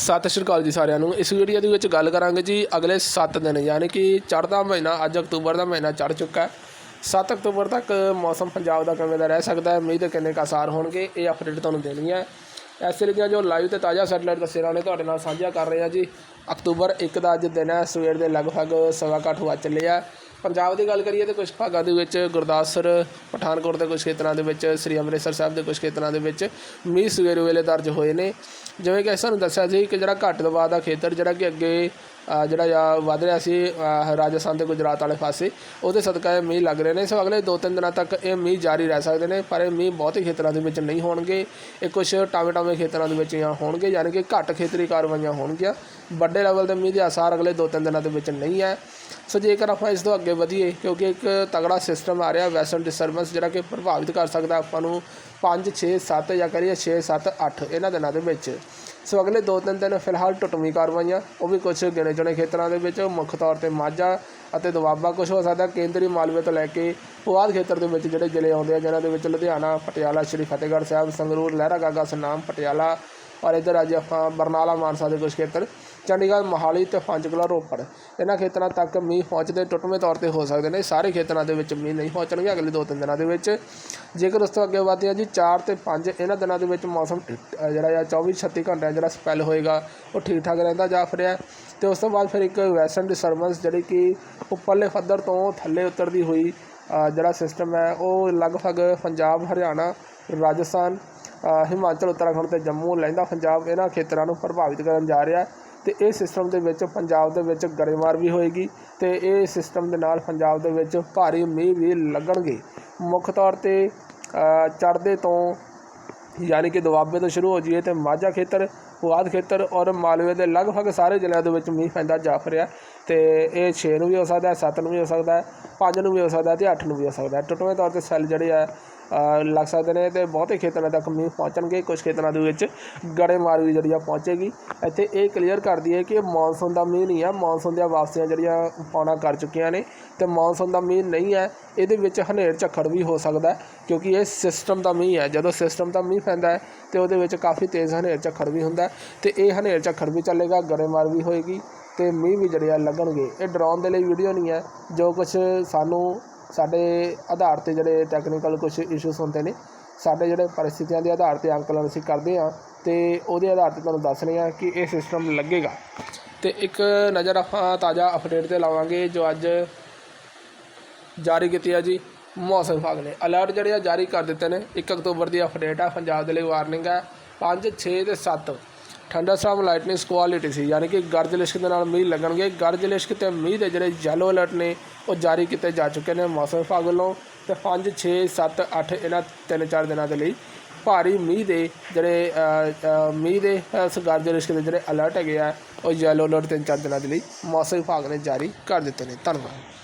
ਸਤਿ ਸ਼੍ਰੀ ਅਕਾਲ ਜੀ ਸਾਰਿਆਂ ਨੂੰ। ਇਸ ਵੀਡੀਓ ਦੇ ਵਿੱਚ ਗੱਲ ਕਰਾਂਗੇ ਜੀ ਅਗਲੇ 7 ਦਿਨ, ਯਾਨੀ ਕਿ ਚੜ੍ਹਦਾ ਮਹੀਨਾ, ਅੱਜ ਅਕਤੂਬਰ ਦਾ ਮਹੀਨਾ ਚੜ੍ਹ ਚੁੱਕਾ ਹੈ। 7 ਅਕਤੂਬਰ ਤੱਕ ਮੌਸਮ ਪੰਜਾਬ ਦਾ ਕਿਵੇਂ ਦਾ ਰਹਿ ਸਕਦਾ ਹੈ ਮੀਂਹ ਦੇ ਕਿੰਨੇ ਕੁ ਅਸਾਰ ਹੋਣਗੇ, ਇਹ ਅਪਡੇਟ ਤੁਹਾਨੂੰ ਦੇਣੀ ਹੈ। ਐਸੇ ਦੀਆਂ ਜੋ ਲਾਈਵ ਤੇ ਤਾਜ਼ਾ ਸੈਟਲਾਈਟ ਤਸਵੀਰਾਂ ਨੇ ਤੁਹਾਡੇ ਨਾਲ ਸਾਂਝਾ ਕਰ ਰਹੇ ਹਾਂ ਜੀ। ਅਕਤੂਬਰ 1 ਦਾ ਅੱਜ ਦਿਨ ਹੈ, ਸਵੇਰ ਦੇ ਲਗਭਗ ਸਵਾ ਕੁ ਅੱਠ ਚੱਲੇ ਆ। ਪੰਜਾਬ ਦੀ ਗੱਲ ਕਰੀਏ ਤਾਂ ਕੁਝ ਭਾਗਾਂ ਦੇ ਵਿੱਚ ਗੁਰਦਾਸਪੁਰ, ਪਠਾਨਕੋਟ ਦੇ ਕੁਝ ਖੇਤਰਾਂ ਦੇ ਵਿੱਚ, ਸ੍ਰੀ ਅੰਮ੍ਰਿਤਸਰ ਸਾਹਿਬ ਦੇ ਕੁਝ ਖੇਤਰਾਂ ਦੇ ਵਿੱਚ ਮੀਂਹ ਸਵੇਰੇ ਵੇਲੇ ਦਰਜ ਹੋਏ ਨੇ। ਜਿਵੇਂ ਕਿ ਸਾਨੂੰ ਦੱਸਿਆ ਸੀ ਕਿ ਜਿਹੜਾ ਘੱਟ ਦਬਾਅ ਦਾ ਖੇਤਰ, ਜਿਹੜਾ ਕਿ ਅੱਗੇ ਜਿਹੜਾ ਆ, ਵੱਧ ਰਿਹਾ ਸੀ ਰਾਜਸਥਾਨ ਤੇ ਗੁਜਰਾਤ ਵਾਲੇ ਪਾਸੇ। ਉਹਦੇ ਸਦਕਾ ਇਹ ਮੀਂਹ ਲੱਗ ਰਹੇ ਨੇ। ਸੋ ਅਗਲੇ 2-3 ਦਿਨਾਂ ਤੱਕ ਇਹ ਮੀਂਹ ਜਾਰੀ ਰਹਿ ਸਕਦੇ ਨੇ, ਪਰ ਇਹ ਮੀਂਹ ਬਹੁਤੇ ਖੇਤਰਾਂ ਦੇ ਵਿੱਚ ਨਹੀਂ ਹੋਣਗੇ। ਇਹ ਕੁਝ ਟਾਵੇਂ ਟਾਵੇਂ ਖੇਤਰਾਂ ਦੇ ਵਿੱਚ ਜਾਂ ਹੋਣਗੇ, ਯਾਨੀ ਕਿ ਘੱਟ ਖੇਤਰੀ ਕਾਰਵਾਈਆਂ ਹੋਣਗੀਆਂ। ਵੱਡੇ ਲੈਵਲ ਦੇ ਮੀਂਹ ਦੇ ਆਸਾਰ ਅਗਲੇ 2-3 ਦਿਨਾਂ ਦੇ ਵਿੱਚ ਨਹੀਂ ਹੈ। ਸੋ ਜੇਕਰ ਆਪਾਂ ਇਸ ਤੋਂ ਅੱਗੇ ਵਧੀਏ, ਕਿਉਂਕਿ ਇੱਕ ਤਗੜਾ ਸਿਸਟਮ ਆ ਰਿਹਾ ਵੈਸਟਰਨ ਡਿਸਟਰਬੈਂਸ ਜਿਹੜਾ ਕਿ ਪ੍ਰਭਾਵਿਤ ਕਰ ਸਕਦਾ ਆਪਾਂ ਨੂੰ 5 6 7 ਜਾਂ ਕਰੀਏ 6 7 8 ਇਹਨਾਂ ਦਿਨਾਂ ਦੇ ਵਿੱਚ। ਸੋ ਅਗਲੇ 2-3 ਦਿਨ ਫਿਲਹਾਲ ਟੁੱਟਵੀਂ ਕਾਰਵਾਈਆਂ, ਉਹ ਵੀ ਕੁਝ ਗਿਣੇ ਚੁਣੇ ਖੇਤਰਾਂ ਦੇ ਵਿੱਚ, ਮੁੱਖ ਤੌਰ ਤੇ ਮਾਝਾ ਅਤੇ ਦੁਆਬਾ ਕੁਝ ਹੋ ਸਕਦਾ, ਕੇਂਦਰੀ ਮਾਲਵੇ ਤੋਂ ਲੈ ਕੇ ਪੁਆਧ ਖੇਤਰ ਦੇ ਵਿੱਚ ਜਿਹੜੇ ਜ਼ਿਲ੍ਹੇ ਆਉਂਦੇ ਆ, ਜਿਨ੍ਹਾਂ ਦੇ ਵਿੱਚ ਲੁਧਿਆਣਾ, ਪਟਿਆਲਾ, ਸ਼੍ਰੀ ਫਤਿਹਗੜ੍ਹ ਸਾਹਿਬ, ਸੰਗਰੂਰ ਲਹਿਰਾ ਗਾਗਾ ਸੁਨਾਮ, ਪਟਿਆਲਾ ਔਰ ਇੱਧਰ ਅੱਜ ਆਪਾਂ ਬਰਨਾਲਾ ਮਾਨਸਾ ਦੇ ਕੁਝ ਖੇਤਰ, ਚੰਡੀਗੜ੍ਹ, ਮੋਹਾਲੀ ਤੇ ਪੰਚਕੂਲਾ ਰੋਪੜ। ਇਹਨਾਂ ਖੇਤਰਾਂ ਤੱਕ ਮੀਂਹ ਪਹੁੰਚਦੇ ਟੁੱਟਵੇਂ ਤੌਰ ਤੇ ਹੋ ਸਕਦੇ ਨੇ। ਸਾਰੇ ਖੇਤਰਾਂ ਦੇ ਵਿੱਚ ਮੀਂਹ ਨਹੀਂ ਪਹੁੰਚਣਗੇ ਅਗਲੇ ਦੋ ਤਿੰਨ ਦਿਨਾਂ ਦੇ ਵਿੱਚ। ਜੇਕਰ ਉਸ ਤੋਂ ਅੱਗੇ ਵਧਦੇ ਹਾਂ ਜੀ 4 ਤੇ 5 ਇਹਨਾਂ ਦਿਨਾਂ ਦੇ ਵਿੱਚ ਮੌਸਮ ਜਿਹੜਾ ਆ 24 36 ਘੰਟਿਆਂ ਜਿਹੜਾ ਸਪੈਲ ਹੋਏਗਾ, ਉਹ ਠੀਕ ਠਾਕ ਰਹਿੰਦਾ ਜਾ ਫਿਰਿਆ ਤੇ ਉਸ ਤੋਂ ਬਾਅਦ ਫਿਰ ਇੱਕ ਵੈਸਟਰਨ ਡਿਸਟਰਬੈਂਸ ਜਿਹੜੀ ਕਿ ਉੱਪਰਲੇ ਪੱਧਰ ਤੋਂ ਥੱਲੇ ਉਤਰਦੀ ਹੋਈ ਜਿਹੜਾ ਸਿਸਟਮ ਹੈ, ਉਹ ਲਗਭਗ ਪੰਜਾਬ, ਹਰਿਆਣਾ, ਰਾਜਸਥਾਨ ਹਿਮਾਚਲ, ਉੱਤਰਾਖੰਡ ਤੇ ਜੰਮੂ ਲਹਿੰਦਾ ਪੰਜਾਬ ਇਹਨਾਂ ਖੇਤਰਾਂ ਨੂੰ ਪ੍ਰਭਾਵਿਤ ਕਰਨ ਜਾ ਰਿਹਾ ਤੇ ਇਹ ਸਿਸਟਮ ਦੇ ਵਿੱਚ ਪੰਜਾਬ ਦੇ ਵਿੱਚ ਗੜੇਮਾਰ ਵੀ ਹੋਏਗੀ ਤੇ ਇਹ ਸਿਸਟਮ ਦੇ ਨਾਲ ਪੰਜਾਬ ਦੇ ਵਿੱਚ ਭਾਰੀ ਮੀਂਹ ਵੀ ਲੱਗਣਗੇ। ਮੁੱਖ ਤੌਰ ਤੇ ਚੜ੍ਹਦੇ ਤੋਂ ਯਾਨੀ ਕਿ ਦੁਆਬੇ ਤੋਂ ਸ਼ੁਰੂ ਹੋ ਜਾਈਏ ਤੇ ਮਾਝਾ ਖੇਤਰ ਪੁਆਧ ਖੇਤਰ ਔਰ ਮਾਲਵੇ ਦੇ ਲਗਭਗ ਸਾਰੇ ਜ਼ਿਲ੍ਹਿਆਂ ਦੇ ਵਿੱਚ ਮੀਂਹ ਪੈਂਦਾ ਜਾ ਰਿਹਾ ਤੇ ਇਹ 6 ਨੂੰ ਵੀ ਹੋ ਸਕਦਾ ਹੈ 7 ਨੂੰ ਵੀ ਹੋ ਸਕਦਾ ਹੈ 5 ਨੂੰ ਵੀ ਹੋ ਸਕਦਾ ਹੈ ਤੇ 8 ਨੂੰ ਵੀ ਹੋ ਸਕਦਾ ਹੈ। ਟੁੱਟਵੇਂ ਤੌਰ ਤੇ ਸੈੱਲ ਜਿਹੜੇ ਆ ਲੱਗ ਸਕਦੇ ਨੇ ਤੇ ਬਹੁਤੇ ਖੇਤਰਾਂ ਤੱਕ ਮੀਂਹ ਪਹੁੰਚਣਗੇ। ਕੁਝ ਖੇਤਰਾਂ ਦੇ ਵਿੱਚ ਗੜੇਮਾਰ ਵੀ ਜਿਹੜੀ ਆ ਪਹੁੰਚੇਗੀ। ਇੱਥੇ ਇਹ ਕਲੀਅਰ ਕਰ ਦਈਏ ਕਿ ਮੌਨਸੂਨ ਦਾ ਮੀਂਹ ਨਹੀਂ ਆ ਮੌਨਸੂਨ ਦੀਆਂ ਵਾਪਸੀਆਂ ਜਿਹੜੀਆਂ ਪਾਉਣਾ ਕਰ ਚੁੱਕੀਆਂ ਨੇ ਤੇ ਮੌਨਸੂਨ ਦਾ ਮੀਂਹ ਨਹੀਂ ਹੈ। ਇਹਦੇ ਵਿੱਚ ਹਨੇਰ ਝੱਖੜ ਵੀ ਹੋ ਸਕਦਾ ਕਿਉਂਕਿ ਇਹ ਸਿਸਟਮ ਦਾ ਮੀਂਹ ਹੈ। ਜਦੋਂ ਸਿਸਟਮ ਦਾ ਮੀਂਹ ਪੈਂਦਾ ਹੈ ਤੇ ਉਹਦੇ ਵਿੱਚ ਕਾਫੀ ਤੇਜ਼ ਹਨੇਰ ਝੱਖੜ ਵੀ ਹੁੰਦਾ ਤੇ ਇਹ ਹਨੇਰ ਝੱਖੜ ਵੀ ਚੱਲੇਗਾ, ਗੜੇਮਾਰ ਵੀ ਹੋਏਗੀ ਤੇ ਮੀਂਹ ਵੀ ਜਿਹੜੇ ਆ ਲੱਗਣਗੇ। ਇਹ ਡਰਾਉਣ ਦੇ ਲਈ ਵੀਡੀਓ ਨਹੀਂ ਹੈ। ਜੋ ਕੁਝ ਸਾਨੂੰ ਸਾਡੇ ਆਧਾਰ ਤੇ ਜਿਹੜੇ ਟੈਕਨੀਕਲ ਕੁਝ ਇਸ਼ੂਸ ਹੁੰਦੇ ਨੇ, ਸਾਡੇ ਜਿਹੜੇ ਪਰਿਸਥਿਤੀਆਂ ਦੇ ਆਧਾਰ ਤੇ ਅੰਕਲਨ ਅਸੀਂ ਕਰਦੇ ਹਾਂ ਤੇ ਉਹਦੇ ਆਧਾਰ ਤੇ ਤੁਹਾਨੂੰ ਦੱਸ ਰਹੇ ਹਾਂ ਕਿ ਇਹ ਸਿਸਟਮ ਲੱਗੇਗਾ। ਤੇ ਇੱਕ ਨਜ਼ਰ ਆਪਾਂ ਤਾਜ਼ਾ ਅਪਡੇਟ ਤੇ ਲਾਵਾਂਗੇ ਜੋ ਅੱਜ ਜਾਰੀ ਕੀਤੀ ਹੈ ਜੀ ਮੌਸਮ ਵਿਭਾਗ ਨੇ। ਅਲਰਟ ਜਿਹੜੇ ਆ ਜਾਰੀ ਕਰ ਦਿੱਤੇ ਨੇ। 1 ਅਕਤੂਬਰ ਦੀ ਅਪਡੇਟ ਆ। ਪੰਜਾਬ ਦੇ ਲਈ ਵਾਰਨਿੰਗ ਹੈ। 5 6 ਤੇ 7 ਠੰਡਾ ਸਟਾਰਮ ਲਾਈਟਨਿੰਗ ਕੁਆਲਿਟੀ ਸੀ, ਯਾਨੀ ਕਿ ਗਰਜ ਲਿਸ਼ਕ ਦੇ ਨਾਲ ਮੀਂਹ ਲੱਗਣਗੇ। ਗਰਜ ਲਿਸ਼ਕ ਤੇ ਮੀਂਹ ਦੇ ਜਿਹੜੇ ਯੈਲੋ ਅਲਰਟ ਨੇ, ਉਹ ਜਾਰੀ ਕੀਤੇ ਜਾ ਚੁੱਕੇ ਨੇ ਮੌਸਮ ਵਿਭਾਗ ਵੱਲੋਂ। ਤੇ 5 6 7 8 ਇਹਨਾਂ ਤਿੰਨ, ਚਾਰ ਦਿਨਾਂ ਦੇ ਲਈ ਭਾਰੀ ਮੀਂਹ ਦੇ ਜਿਹੜੇ ਮੀਂਹ ਦੇ ਗਰਜ ਲਿਸ਼ਕ ਦੇ ਜਿਹੜੇ ਅਲਰਟ ਹੈਗੇ ਆ, ਉਹ ਯੈਲੋ ਅਲਰਟ ਤਿੰਨ, ਚਾਰ ਦਿਨਾਂ ਦੇ ਲਈ ਮੌਸਮ ਵਿਭਾਗ ਨੇ ਜਾਰੀ ਕਰ ਦਿੱਤੇ ਨੇ। ਧੰਨਵਾਦ।